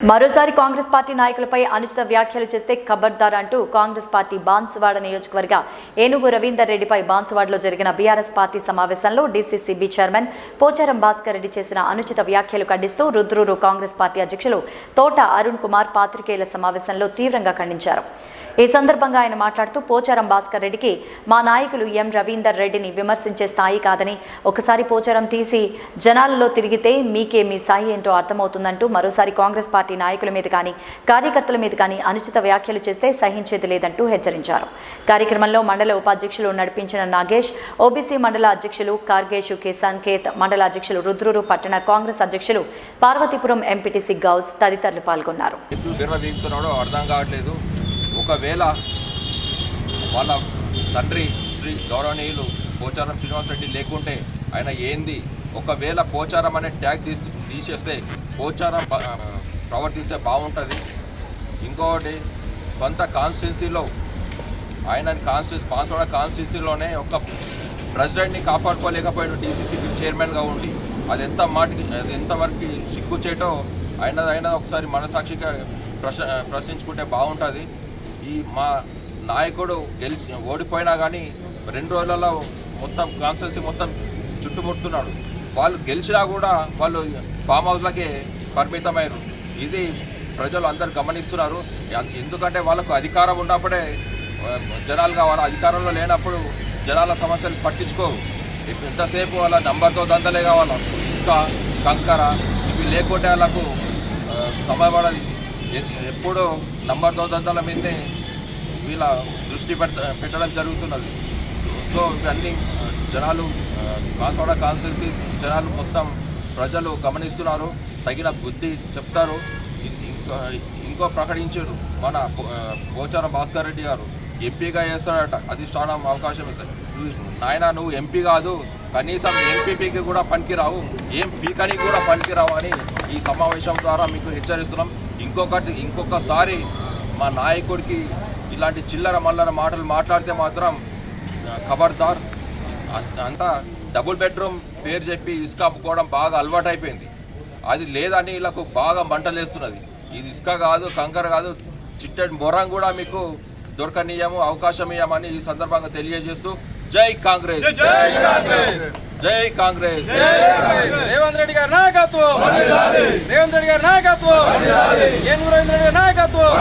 మరోసారి కాంగ్రెస్ పార్టీ నాయకులపై అనుచిత వ్యాఖ్యలు చేస్తే ఖబర్దార్ అంటూ కాంగ్రెస్ పార్టీ బాన్సువాడ నియోజకవర్గ ఏనుగు రవీందర్ రెడ్డిపై బాన్సువాడలో జరిగిన బీఆర్ఎస్ పార్టీ సమావేశంలో డీసీసీబీ చైర్మన్ పోచారం భాస్కర్ రెడ్డి చేసిన అనుచిత వ్యాఖ్యలు ఖండిస్తూ రుద్రూరు కాంగ్రెస్ పార్టీ అధ్యక్షులు తోట అరుణ్ కుమార్ పాత్రికేయుల సమావేశంలో తీవ్రంగా ఖండించారు. ఈ సందర్భంగా ఆయన మాట్లాడుతూ పోచారం భాస్కర్ రెడ్డికి మా నాయకులు ఎం రవీందర్ రెడ్డిని విమర్శించే స్థాయి కాదని ఒకసారి పోచారం తీసి జనాలలో తిరిగితే మీకే మీ స్థాయి ఏంటో అర్థమవుతుందంటూ మరోసారి కాంగ్రెస్ పార్టీ నాయకుల మీద కానీ కార్యకర్తల మీద కానీ అనుచిత వ్యాఖ్యలు చేస్తే సహించేది లేదంటూ హెచ్చరించారు. కార్యక్రమంలో మండల ఉపాధ్యక్షులు నడిపించిన నాగేష్ ఓబీసీ మండల అధ్యక్షులు కార్గేషు కె సంకేత్ మండల అధ్యక్షులు రుద్రూరు పట్టణ కాంగ్రెస్ అధ్యక్షులు పార్వతీపురం ఎంపీటీసీ గౌస్ తదితరులు పాల్గొన్నారు. ఒకవేళ వాళ్ళ తండ్రి శ్రీ గౌరవనీయులు పోచారం శ్రీనివాసరెడ్డి లేకుంటే ఆయన ఏంది? ఒకవేళ పోచారం అనే ట్యాగ్ తీసి తీసేస్తే పోచారం ప్రవర్తిస్తే బాగుంటుంది. ఇంకొకటి సొంత కాన్స్టిట్యున్సీలో ఆయన కాన్స్టిట్యూ పాన్సోడ కాన్స్టిట్యున్సీలోనే ఒక ప్రెసిడెంట్ని కాపాడుకోలేకపోయాడు డీసీసీ చైర్మన్గా ఉండి అది ఎంత మాటికి అది ఎంతవరకు సిగ్గుచేటో ఆయన ఆయన ఒకసారి మనసాక్షిగా ప్రశ్న ప్రశ్నించుకుంటే బాగుంటుంది. ఈ మా నాయకుడు గెలిచి ఓడిపోయినా కానీ రెండు రోజులలో మొత్తం కాన్స్టిట్యున్సీ మొత్తం చుట్టుముడుతున్నాడు. వాళ్ళు గెలిచినా కూడా వాళ్ళు ఫామ్ హౌస్లకే పరిమితమయ్యారు. ఇది ప్రజలు అందరు గమనిస్తున్నారు ఎందుకంటే వాళ్ళకు అధికారం ఉన్నప్పుడే జనాలుగా జనాలు కావాలి అధికారంలో లేనప్పుడు జనాల సమస్యలు పట్టించుకోవు. ఇప్పుడు ఎంతసేపు వాళ్ళ నంబర్తో దందలే కావాలి? ఇసుక కంకర ఇవి లేకుంటే వాళ్ళకు ఆ, ఎప్పుడూ నంబర్తో దందల మీదే వీళ్ళ దృష్టి పెట్ట పెట్టడం జరుగుతున్నది. సో ఇవన్నీ జనాలు కాసోడ కాన్స్టిట్యూన్సీ జనాలు మొత్తం ప్రజలు గమనిస్తున్నారు తగిన బుద్ధి చెప్తారు. ఇంకో ఇంకో ప్రకటించారు మన పోచారం భాస్కర్ రెడ్డి గారు. ఎంపీగా చేస్తాడట అధిష్టానం అవకాశం ఇస్తాయి నాయన నువ్వు ఎంపీ కాదు కనీసం ఎంపీపీకి కూడా పనికిరావు ఏం పీకని కూడా పనికిరావు అని ఈ సమావేశం ద్వారా మీకు హెచ్చరిస్తున్నాం. ఇంకొకటి ఇంకొకసారి మా నాయకుడికి ఇలాంటి చిల్లర మల్లర మాటలు మాట్లాడితే మాత్రం ఖబర్దార్ అంతా డబుల్ బెడ్రూమ్ పేరు చెప్పి ఇసుక అమ్ముకోవడం బాగా అలవాటు అయిపోయింది అది లేదని వీళ్ళకు బాగా మంటలేస్తున్నది. ఇది ఇసుక కాదు కంకర కాదు చిట్టడి మొరం కూడా మీకు దొరకనీయము అవకాశం ఇవ్వమని ఈ సందర్భంగా తెలియజేస్తూ జై కాంగ్రెస్! జై కాంగ్రెస్. రేవంత్ రెడ్డి గారి నాయకత్వం. రేవంత్ రెడ్డి గారి నాయకత్వం. ఏనుగు రవీంద్ర రెడ్డి గారి నాయకత్వం.